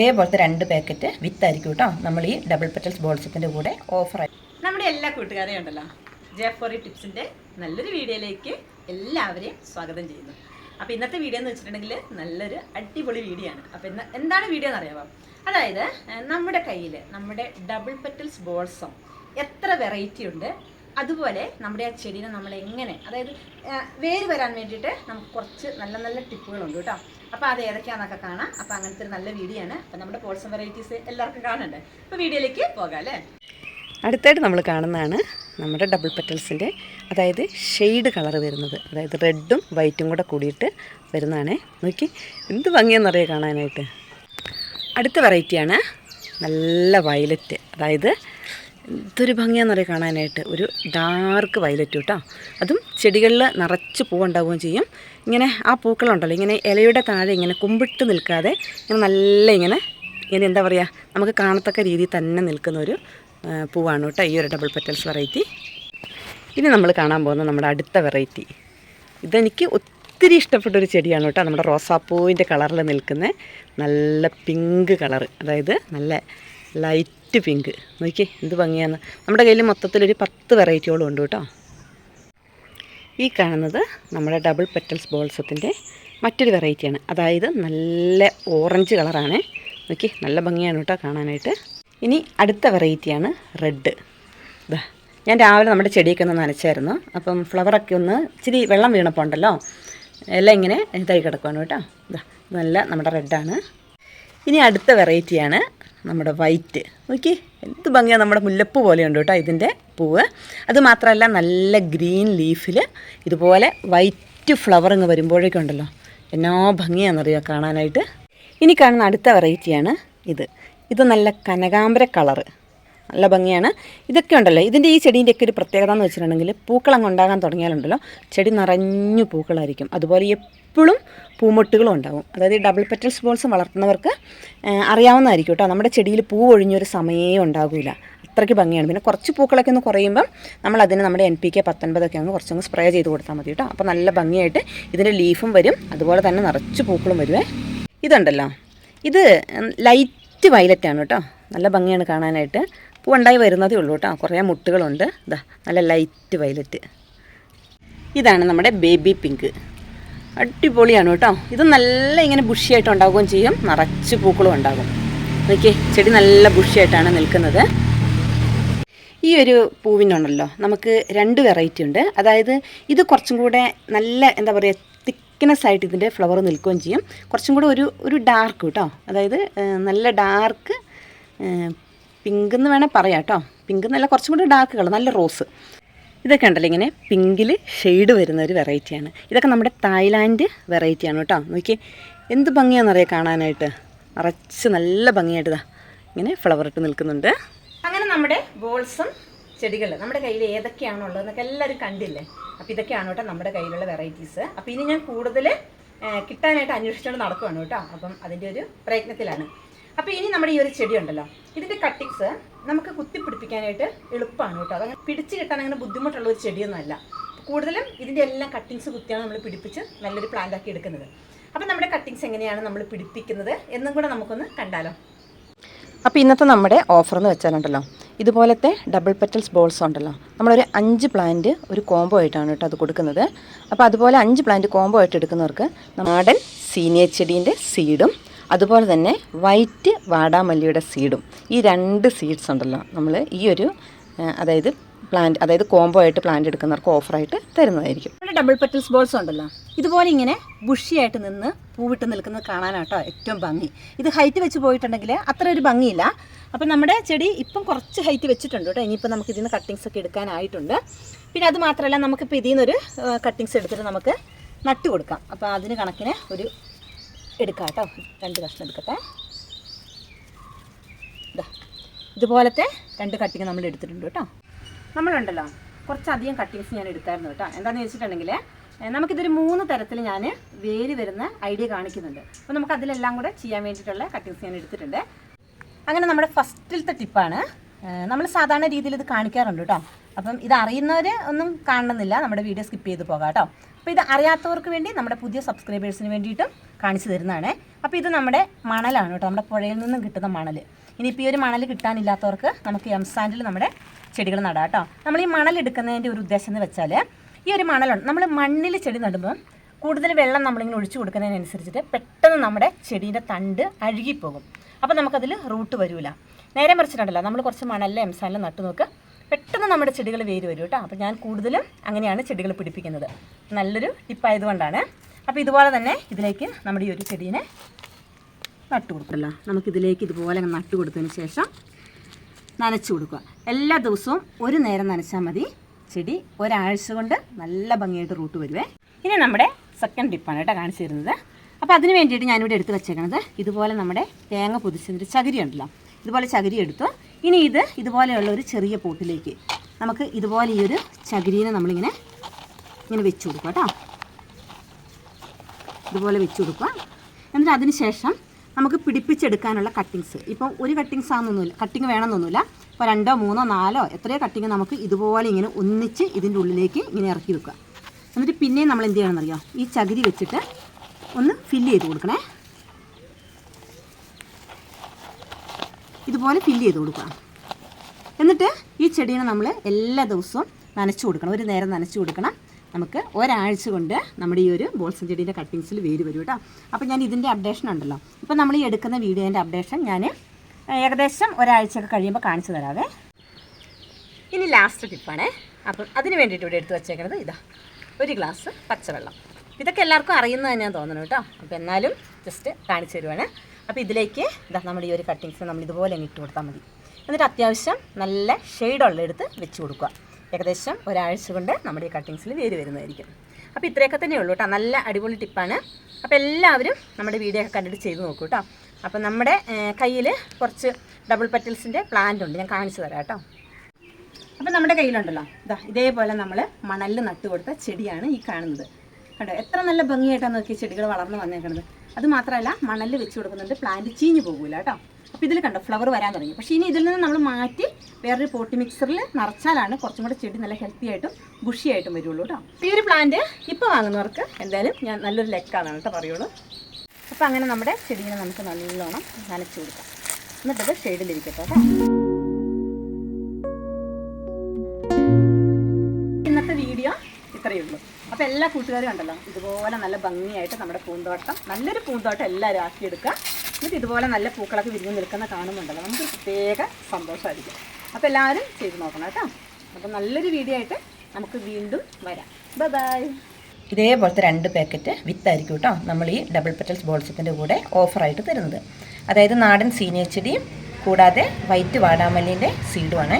ഇതേപോലത്തെ രണ്ട് പാക്കറ്റ് വിത്തായിരിക്കും കേട്ടോ നമ്മൾ ഈ ഡബിൾ പെറ്റൽസ് ബോൾസത്തിന്റെ കൂടെ ഓഫറായി നമ്മുടെ എല്ലാ കൂട്ടുകാരെയും ഉണ്ടല്ലോ. ജെഫോറി ടിപ്സിന്റെ നല്ലൊരു വീഡിയോയിലേക്ക് എല്ലാവരെയും സ്വാഗതം ചെയ്യുന്നു. അപ്പോൾ ഇന്നത്തെ വീഡിയോ എന്ന് വെച്ചിട്ടുണ്ടെങ്കിൽ നല്ലൊരു അടിപൊളി വീഡിയോ ആണ്. അപ്പോൾ ഇന്ന് എന്താണ് വീഡിയോ എന്ന് അറിയാമോ അതായത് നമ്മുടെ കയ്യിൽ നമ്മുടെ ഡബിൾ പെറ്റൽസ് ബോൾസം എത്ര വെറൈറ്റി ഉണ്ട്? അതുപോലെ നമ്മുടെ ആ ചെടീനെ നമ്മൾ എങ്ങനെ അതായത് വേര് വരാൻ വേണ്ടിയിട്ട് നമുക്ക് കുറച്ച് നല്ല നല്ല ടിപ്പുകളുണ്ട് കേട്ടോ അപ്പോൾ അത് ഏതൊക്കെയാണെന്നൊക്കെ കാണാം. അപ്പോൾ അങ്ങനത്തെ ഒരു നല്ല വീഡിയോ ആണ്. അപ്പോൾ നമ്മുടെ പോൾസം വെറൈറ്റീസ് എല്ലാവർക്കും കാണണ്ടേ? അപ്പോൾ വീഡിയോയിലേക്ക് പോകാം അല്ലേ? അടുത്തായിട്ട് നമ്മൾ കാണുന്നതാണ് നമ്മുടെ ഡബിൾ പെറ്റൽസിന്റെ അതായത് ഷെയ്ഡ് കളർ വരുന്നത്. അതായത് റെഡും വൈറ്റും കൂടെ കൂടിയിട്ട് വരുന്നതാണ്. നോക്കി എന്ത് ഭംഗിയെന്നറിയാം കാണാനായിട്ട്? അടുത്ത വെറൈറ്റിയാണ് നല്ല വയലറ്റ് അതായത് എന്തൊരു ഭംഗിയാണെന്നറിയാം കാണാനായിട്ട്. ഒരു ഡാർക്ക് വയലറ്റ് കേട്ടോ അതും ചെടികളിൽ നിറച്ച് പൂവുണ്ടാവുകയും ചെയ്യും. ഇങ്ങനെ ആ പൂക്കളുണ്ടല്ലോ ഇങ്ങനെ ഇലയുടെ താഴെ ഇങ്ങനെ കുമ്പിട്ട് നിൽക്കാതെ ഇങ്ങനെ നല്ല ഇങ്ങനെ ഇങ്ങനെ എന്താ പറയുക നമുക്ക് കാണത്തക്ക രീതിയിൽ തന്നെ നിൽക്കുന്ന ഒരു പൂവാണ് കേട്ടോ ഈ ഒരു ഡബിൾ പെറ്റൽസ് വെറൈറ്റി ഇനി നമ്മൾ കാണാൻ പോകുന്ന നമ്മുടെ അടുത്ത വെറൈറ്റി ഇതെനിക്ക് ഒത്തിരി ഇഷ്ടപ്പെട്ട ഒരു ചെടിയാണ് കേട്ടോ നമ്മുടെ റോസാപ്പൂവിന്റെ കളറിൽ നിൽക്കുന്ന നല്ല പിങ്ക് കളർ അതായത് നല്ല ലൈറ്റ് പിങ്ക് നോക്കിയേ എന്ത് ഭംഗിയാണ്. നമ്മുടെ കയ്യിൽ മൊത്തത്തിലൊരു പത്ത് വെറൈറ്റിയോളം ഉണ്ട് കേട്ടോ. ഈ കാണുന്നത് നമ്മുടെ ഡബിൾ പെറ്റൽസ് ബോൾസത്തിന്റെ മറ്റൊരു വെറൈറ്റിയാണ് അതായത് നല്ല ഓറഞ്ച് കളറാണ്. നോക്കി നല്ല ഭംഗിയാണ് കേട്ടോ കാണാനായിട്ട്. ഇനി അടുത്ത വെറൈറ്റിയാണ് റെഡ് ഇതാ ഞാൻ രാവിലെ നമ്മുടെ ചെടിയൊക്കെ ഒന്ന് നനച്ചായിരുന്നു. അപ്പം ഫ്ലവറൊക്കെ ഒന്ന് ഇച്ചിരി വെള്ളം വീണപ്പോൾ ഉണ്ടല്ലോ. എല്ലാം ഇങ്ങനെ ഇതായി കിടക്കുവാണ് കേട്ടോ. ഇതാ നല്ല നമ്മുടെ റെഡാണ് ഇനി അടുത്ത വെറൈറ്റിയാണ് നമ്മുടെ വൈറ്റ്. നോക്കി എന്ത് ഭംഗിയാണ് നമ്മുടെ മുല്ലപ്പൂ പോലെയുണ്ട് കേട്ടോ ഇതിന്റെ പൂവ്. അത് മാത്രമല്ല നല്ല ഗ്രീൻ ലീഫിൽ ഇതുപോലെ വൈറ്റ് ഫ്ലവർ ഇങ്ങ് വരുമ്പോഴേക്കും ഉണ്ടല്ലോ. എന്നാ ഭംഗിയാണെന്നറിയാം കാണാനായിട്ട്? ഇനി കാണുന്ന അടുത്ത വെറൈറ്റിയാണ് ഇത്. ഇത് നല്ല കനകാമ്പര കളറ്. നല്ല ഭംഗിയാണ്. ഇതൊക്കെ ഉണ്ടല്ലോ. ഇതിന്റെ ഈ ചെടീന്റെ ഒക്കെ ഒരു പ്രത്യേകത എന്ന് വെച്ചിട്ടുണ്ടെങ്കിൽ പൂക്കളങ്ങ് ഉണ്ടാകാൻ തുടങ്ങിയാലുണ്ടല്ലോ. ചെടി നിറഞ്ഞു പൂക്കളായിരിക്കും. അതുപോലെ എപ്പോഴും പൂമൊട്ടുകളും ഉണ്ടാവും. അതായത് ഡബിൾ പെറ്റൽസ് ബോൾസ് വളർത്തുന്നവർക്ക് അറിയാവുന്നതായിരിക്കും കേട്ടോ. നമ്മുടെ ചെടിയിൽ പൂ ഒഴിഞ്ഞൊരു സമയമേ ഉണ്ടാകില്ല അത്രയ്ക്ക് ഭംഗിയാണ്. പിന്നെ കുറച്ച് പൂക്കളൊക്കെ ഒന്ന് കുറയുമ്പം നമ്മൾ അതിന് നമ്മുടെ എൻ പി കെ പത്തൊൻപതൊക്കെ അങ്ങ് കുറച്ചൊന്ന് സ്പ്രേ ചെയ്ത് കൊടുത്താൽ മതി കേട്ടോ. അപ്പോൾ നല്ല ഭംഗിയായിട്ട് ഇതിന്റെ ലീഫും വരും. അതുപോലെ തന്നെ നിറച്ച് പൂക്കളും വരുവേ. ഇതുണ്ടല്ലോ. ഇത് ലൈറ്റ് വയലറ്റാണ് കേട്ടോ. നല്ല ഭംഗിയാണ് കാണാനായിട്ട്. ഉണ്ടായി വരുന്നതേ ഉള്ളൂ കേട്ടോ. കുറേ മുട്ടുകളുണ്ട്. ഇതാ നല്ല ലൈറ്റ് വയലറ്റ് ഇതാണ് നമ്മുടെ ബേബി പിങ്ക് അടിപൊളിയാണ് കേട്ടോ. ഇത് നല്ല ഇങ്ങനെ ബുഷിയായിട്ട് ഉണ്ടാവുകയും ചെയ്യും. നിറച്ച് പൂക്കളും ഉണ്ടാകും. നോക്കിയേ ചെടി നല്ല ബുഷിയായിട്ടാണ് നിൽക്കുന്നത്. ഈ ഒരു പൂവിനുണ്ടല്ലോ നമുക്ക് രണ്ട് വെറൈറ്റി ഉണ്ട്. അതായത് ഇത് കുറച്ചും കൂടെ നല്ല എന്താ പറയുക തിക്നെസ് ആയിട്ട് ഇതിന്റെ ഫ്ലവർ നിൽക്കുകയും ചെയ്യും. കുറച്ചും കൂടെ ഒരു ഒരു ഡാർക്ക് കേട്ടോ. അതായത് നല്ല ഡാർക്ക് പിങ്ക് എന്ന് വേണേൽ പറയാം കേട്ടോ പിങ്ക് എന്നല്ല കുറച്ചും കൂടി ഡാർക്ക് കളർ നല്ല റോസ് ഇതൊക്കെ ഉണ്ടല്ലോ ഇങ്ങനെ പിങ്കിൽ ഷെയ്ഡ് വരുന്ന ഒരു വെറൈറ്റിയാണ് ഇതൊക്കെ നമ്മുടെ തായ്ലാൻഡ് വെറൈറ്റിയാണ് കേട്ടോ നോക്കി എന്ത് ഭംഗിയാണെന്നറിയാം കാണാനായിട്ട്? നിറച്ച് നല്ല ഭംഗിയായിട്ട് ഇതാ ഇങ്ങനെ ഫ്ലവർ ഇട്ട് നിൽക്കുന്നുണ്ട്. അങ്ങനെ നമ്മുടെ ബോൾസും ചെടികൾ നമ്മുടെ കയ്യിൽ ഏതൊക്കെയാണുള്ളത് എന്നൊക്കെ എല്ലാവരും കണ്ടില്ലേ? അപ്പോൾ ഇതൊക്കെയാണ് കേട്ടോ നമ്മുടെ കയ്യിലുള്ള വെറൈറ്റീസ് അപ്പോൾ ഇനി ഞാൻ കൂടുതൽ കിട്ടാനായിട്ട് അന്വേഷിച്ചുകൊണ്ട് നടക്കുകയാണ് കേട്ടോ അപ്പം അതിന്റെ ഒരു പ്രയത്നത്തിലാണ്. അപ്പോൾ ഇനി നമ്മുടെ ഈ ഒരു ചെടി ഉണ്ടല്ലോ. ഇതിന്റെ കട്ടിങ്സ് നമുക്ക് കുത്തി പിടിപ്പിക്കാനായിട്ട് എളുപ്പമാണ് കേട്ടോ. അതങ്ങനെ പിടിച്ച് കിട്ടാൻ അങ്ങനെ ബുദ്ധിമുട്ടുള്ള ഒരു ചെടിയൊന്നുമല്ല കൂടുതലും ഇതിന്റെ എല്ലാം കട്ടിങ്സ് കുത്തിയാണ് നമ്മൾ പിടിപ്പിച്ച് നല്ലൊരു പ്ലാന്റ് ആക്കി എടുക്കുന്നത്. അപ്പോൾ നമ്മുടെ കട്ടിങ്സ് എങ്ങനെയാണ് നമ്മൾ പിടിപ്പിക്കുന്നത് എന്നും കൂടെ നമുക്കൊന്ന് കണ്ടാലോ. അപ്പോൾ ഇന്നത്തെ നമ്മുടെ ഓഫർ എന്ന് വെച്ചാലുണ്ടല്ലോ ഇതുപോലത്തെ ഡബിൾ പെറ്റൽസ് ബോൾസ് ഉണ്ടല്ലോ. നമ്മളൊരു അഞ്ച് പ്ലാന്റ് ഒരു കോംബോ ആയിട്ടാണ് കേട്ടോ അത് കൊടുക്കുന്നത്. അപ്പോൾ അതുപോലെ അഞ്ച് പ്ലാന്റ് കോംബോ ആയിട്ട് എടുക്കുന്നവർക്ക് നാടൻ സീനിയർ ചെടീന്റെ സീഡും അതുപോലെ തന്നെ വൈറ്റ് വാടാമല്ലിയുടെ സീഡും ഈ രണ്ട് സീഡ്സ് ഉണ്ടല്ലോ നമ്മൾ ഈ ഒരു അതായത് പ്ലാന്റ് അതായത് കോംബോ ആയിട്ട് പ്ലാന്റ് എടുക്കുന്നവർക്ക് ഓഫറായിട്ട് തരുന്നതായിരിക്കും. നമ്മുടെ ഡബിൾ പെറ്റൽസ് ബോൾസ് ഉണ്ടല്ലോ. ഇതുപോലെ ഇങ്ങനെ ബുഷിയായിട്ട് നിന്ന് പൂവിട്ട് നിൽക്കുന്നത് കാണാനാട്ടോ ഏറ്റവും ഭംഗി. ഇത് ഹൈറ്റ് വെച്ച് പോയിട്ടുണ്ടെങ്കിൽ അത്ര ഒരു ഭംഗിയില്ല. അപ്പം നമ്മുടെ ചെടി ഇപ്പം കുറച്ച് ഹൈറ്റ് വെച്ചിട്ടുണ്ട് കേട്ടോ. ഇനിയിപ്പോൾ നമുക്ക് ഇതിൽ നിന്ന് കട്ടിങ്സ് ഒക്കെ എടുക്കാനായിട്ടുണ്ട്. പിന്നെ അത് മാത്രമല്ല നമുക്കിപ്പോൾ ഇതിൽ നിന്നൊരു കട്ടിങ്സ് എടുത്തിട്ട് നമുക്ക് നട്ട് കൊടുക്കാം. അപ്പോൾ അതിന് കണക്കിന് ഒരു എടുക്കാം കേട്ടോ രണ്ട് കഷ്ണം എടുക്കട്ടെ. ഇതാ ഇതുപോലത്തെ രണ്ട് കട്ടിങ് നമ്മൾ എടുത്തിട്ടുണ്ട് കേട്ടോ. നമ്മളുണ്ടല്ലോ കുറച്ചധികം കട്ടിങ്സ് ഞാൻ എടുത്തായിരുന്നു കേട്ടോ. എന്താണെന്ന് വെച്ചിട്ടുണ്ടെങ്കിൽ നമുക്കിതൊരു മൂന്ന് തരത്തിൽ ഞാൻ വേര് വരുന്ന ഐഡിയ കാണിക്കുന്നുണ്ട്. അപ്പോൾ നമുക്ക് അതിലെല്ലാം കൂടെ ചെയ്യാൻ വേണ്ടിയിട്ടുള്ള കട്ടിങ്സ് ഞാൻ എടുത്തിട്ടുണ്ട്. അങ്ങനെ നമ്മുടെ ഫസ്റ്റിലത്തെ ടിപ്പാണ് നമ്മൾ സാധാരണ രീതിയിൽ ഇത് കാണിക്കാറുണ്ട് കേട്ടോ. അപ്പം ഇത് അറിയുന്നവർ ഒന്നും കാണണമെന്നില്ല. നമ്മുടെ വീഡിയോ സ്കിപ്പ് ചെയ്ത് പോകാം കേട്ടോ. അപ്പോൾ ഇത് അറിയാത്തവർക്ക് വേണ്ടി നമ്മുടെ പുതിയ സബ്സ്ക്രൈബേഴ്സിന് വേണ്ടിയിട്ടും കാണിച്ചു തരുന്നതാണ്. അപ്പോൾ ഇത് നമ്മുടെ മണലാണ് കേട്ടോ നമ്മുടെ പുഴയിൽ നിന്നും കിട്ടുന്ന മണൽ ഇനിയിപ്പോൾ ഈ ഒരു മണൽ കിട്ടാനില്ലാത്തവർക്ക് നമുക്ക് എം സാൻഡിൽ നമ്മുടെ ചെടികൾ നടാം കേട്ടോ. നമ്മൾ ഈ മണൽ എടുക്കുന്നതിന്റെ ഒരു ഉദ്ദേശം എന്ന് വെച്ചാൽ ഈ ഒരു മണലുണ്ട് നമ്മൾ മണ്ണിൽ ചെടി നടുമ്പോൾ കൂടുതൽ വെള്ളം നമ്മളിങ്ങനെ ഒഴിച്ചു കൊടുക്കുന്നതിനനുസരിച്ചിട്ട് പെട്ടെന്ന് നമ്മുടെ ചെടീന്റെ തണ്ട് അഴുകിപ്പോകും. അപ്പോൾ നമുക്കതിൽ റൂട്ട് വരില്ല നേരെ മറിച്ചിട്ടുണ്ടല്ലോ നമ്മൾ കുറച്ച് മണലിൽ എം സാൻഡിൽ നട്ടു നോക്കുക പെട്ടെന്ന് നമ്മുടെ ചെടികൾ വേര് വരും കേട്ടോ. അപ്പോൾ ഞാൻ കൂടുതലും അങ്ങനെയാണ് ചെടികൾ പിടിപ്പിക്കുന്നത്. നല്ലൊരു ടിപ്പായതുകൊണ്ടാണ് അപ്പോൾ ഇതുപോലെ തന്നെ ഇതിലേക്ക് നമ്മുടെ ഈ ഒരു ചെടീനെ നട്ടു കൊടുക്കല്ലോ നമുക്കിതിലേക്ക് ഇതുപോലെ നട്ട് കൊടുത്തതിന് ശേഷം നനച്ചു കൊടുക്കുക. എല്ലാ ദിവസവും ഒരു നേരം നനച്ചാൽ മതി. ചെടി ഒരാഴ്ച കൊണ്ട് നല്ല ഭംഗിയായിട്ട് റൂട്ട് വരുവേ. ഇനി നമ്മുടെ സെക്കൻഡ് ടിപ്പാണ് കേട്ടോ കാണിച്ചു തരുന്നത് അപ്പോൾ അതിന് വേണ്ടിയിട്ട് ഞാനിവിടെ എടുത്ത് വെച്ചേക്കണത് ഇതുപോലെ നമ്മുടെ തേങ്ങ പൊതിച്ചതിന്റെ ചകിരി ഉണ്ടല്ലോ ഇതുപോലെ ചകിരി എടുത്തു. ഇനി ഇത് ഇതുപോലെയുള്ള ഒരു ചെറിയ പോട്ടിലേക്ക് നമുക്ക് ഇതുപോലെ ഈ ഒരു ചകിരീനെ നമ്മളിങ്ങനെ ഇങ്ങനെ വെച്ച് കൊടുക്കുക കേട്ടോ. ഇതുപോലെ വെച്ച് കൊടുക്കുക. എന്നിട്ട് അതിന് ശേഷം നമുക്ക് പിടിപ്പിച്ചെടുക്കാനുള്ള കട്ടിങ്സ്. ഇപ്പം ഒരു കട്ടിങ്സ് ആണെന്നൊന്നുമില്ല. കട്ടിങ് വേണമെന്നൊന്നുമില്ല. ഇപ്പോൾ രണ്ടോ മൂന്നോ നാലോ എത്രയോ കട്ടിങ് നമുക്ക് ഇതുപോലെ ഇങ്ങനെ ഒന്നിച്ച് ഇതിന്റെ ഉള്ളിലേക്ക് ഇങ്ങനെ ഇറക്കി വെക്കുക. എന്നിട്ട് പിന്നെയും നമ്മൾ എന്ത് ചെയ്യണമെന്നറിയോ? ഈ ചകിരി വെച്ചിട്ട് ഒന്ന് ഫില്ല് ചെയ്ത് കൊടുക്കണേ. ഇതുപോലെ ഫില്ല് ചെയ്ത് കൊടുക്കുക. എന്നിട്ട് ഈ ചെടീനെ നമ്മൾ എല്ലാ ദിവസവും നനച്ചു കൊടുക്കണം. ഒരു നേരം നനച്ചു കൊടുക്കണം. നമുക്ക് ഒരാഴ്ച കൊണ്ട് നമ്മുടെ ഈ ഒരു ബോൾസൺ ചെടീന്റെ കട്ടിങ്സിൽ വേര് വരും കേട്ടോ. അപ്പോൾ ഞാൻ ഇതിന്റെ അപ്ഡേഷൻ ഉണ്ടല്ലോ. ഇപ്പോൾ നമ്മൾ ഈ എടുക്കുന്ന വീഡിയോന്റെ അപ്ഡേഷൻ ഞാൻ ഏകദേശം ഒരാഴ്ചയൊക്കെ കഴിയുമ്പോൾ കാണിച്ചു തരാവേ. ഇനി ലാസ്റ്റ് ടിപ്പാണ് അപ്പം അതിന് വേണ്ടിയിട്ട് ഇവിടെ എടുത്ത് വച്ചേക്കുന്നത് ഇതാ. ഒരു ഗ്ലാസ് പച്ചവെള്ളം. ഇതൊക്കെ എല്ലാവർക്കും അറിയുന്നത് തന്നെയാണ് തോന്നുന്നു കേട്ടോ. അപ്പോൾ എന്നാലും ജസ്റ്റ് കാണിച്ചു തരുവാണ്. അപ്പോൾ ഇതിലേക്ക് ഇതാ നമ്മൾ ഈ ഒരു കട്ടിങ്സ് നമ്മൾ ഇതുപോലെ ഇട്ട് കൊടുത്താൽ മതി. എന്നിട്ട് അത്യാവശ്യം നല്ല ഷെയ്ഡുള്ള എടുത്ത് വെച്ച് കൊടുക്കുക. ഏകദേശം ഒരാഴ്ച കൊണ്ട് നമ്മുടെ ഈ കട്ടിങ്സിൽ വേര് വരുന്നതായിരിക്കും. അപ്പോൾ ഇത്രയൊക്കെ തന്നെ ഉള്ളൂ കേട്ടോ. നല്ല അടിപൊളി ടിപ്പാണ് അപ്പോൾ എല്ലാവരും നമ്മുടെ വീഡിയോ ഒക്കെ കണ്ടിട്ട് ചെയ്ത് നോക്കൂ കേട്ടോ. അപ്പോൾ നമ്മുടെ കയ്യിൽ കുറച്ച് ഡബിൾ പെറ്റൽസിന്റെ പ്ലാന്റ് ഉണ്ട്. ഞാൻ കാണിച്ചു തരാം കേട്ടോ. അപ്പം നമ്മുടെ കയ്യിലുണ്ടല്ലോ. ഇതാ ഇതേപോലെ നമ്മൾ മണലിൽ നട്ടു കൊടുത്ത ചെടിയാണ് ഈ കാണുന്നത്. കണ്ടോ? എത്ര നല്ല ഭംഗിയായിട്ടാണ് നോക്കി ചെടികൾ വളർന്നു വന്നേക്കുന്നത് അത് മാത്രമല്ല മണലിൽ വെച്ച് കൊടുക്കുന്നുണ്ട് പ്ലാന്റ് ചീഞ്ഞു പോകില്ല കേട്ടോ. അപ്പോൾ ഇതിൽ കണ്ടോ ഫ്ലവർ വരാൻ തുടങ്ങി. പക്ഷേ ഇനി ഇതിൽ നിന്ന് നമ്മൾ മാറ്റി വേറൊരു പോട്ടി മിക്സറിൽ നിറച്ചാലാണ് കുറച്ചും കൂടെ ചെടി നല്ല ഹെൽത്തി ആയിട്ടും ബുഷി ആയിട്ടും വരുള്ളൂ കേട്ടോ. ഈ ഒരു പ്ലാന്റ് ഇപ്പോൾ വാങ്ങുന്നവർക്ക് എന്തായാലും ഞാൻ നല്ലൊരു ലെക്കാണെന്ന് കേട്ടോ പറയുള്ളൂ. അപ്പോൾ അങ്ങനെ നമ്മുടെ ചെടിയിൽ നമുക്ക് നല്ലോണം നനച്ചു കൊടുക്കാം. എന്നിട്ടത് ഷെയ്ഡിലിരിക്കട്ടെ കേട്ടോ. ഇന്നത്തെ വീഡിയോ ഇത്രയേ ഉള്ളൂ. അപ്പോൾ എല്ലാ കൂട്ടുകാരും ഉണ്ടല്ലോ ഇതുപോലെ നല്ല ഭംഗിയായിട്ട് നമ്മുടെ പൂന്തോട്ടം നല്ലൊരു പൂന്തോട്ടം എല്ലാവരും ആക്കിയെടുക്കുക. എന്നിട്ട് ഇതുപോലെ നല്ല പൂക്കളൊക്കെ വിരിഞ്ഞ് നിൽക്കുന്ന കാണുന്നുണ്ടല്ലോ നമുക്ക് പ്രത്യേക സന്തോഷമായിരിക്കും. അപ്പോൾ എല്ലാവരും ചെയ്ത് നോക്കണം കേട്ടോ. അപ്പോൾ നല്ലൊരു വീഡിയോ ആയിട്ട് നമുക്ക് വീണ്ടും വരാം. ബൈ ഇതേപോലത്തെ രണ്ട് പാക്കറ്റ് വിത്തായിരിക്കും കേട്ടോ നമ്മൾ ഈ ഡബിൾ പെറ്റൽസ് ബോൾസത്തിന്റെ കൂടെ ഓഫറായിട്ട് തരുന്നത്. അതായത് നാടൻ സീനിയർ ചെടിയും കൂടാതെ വൈറ്റ് വാടാമല്ലിന്റെ സീഡുമാണ്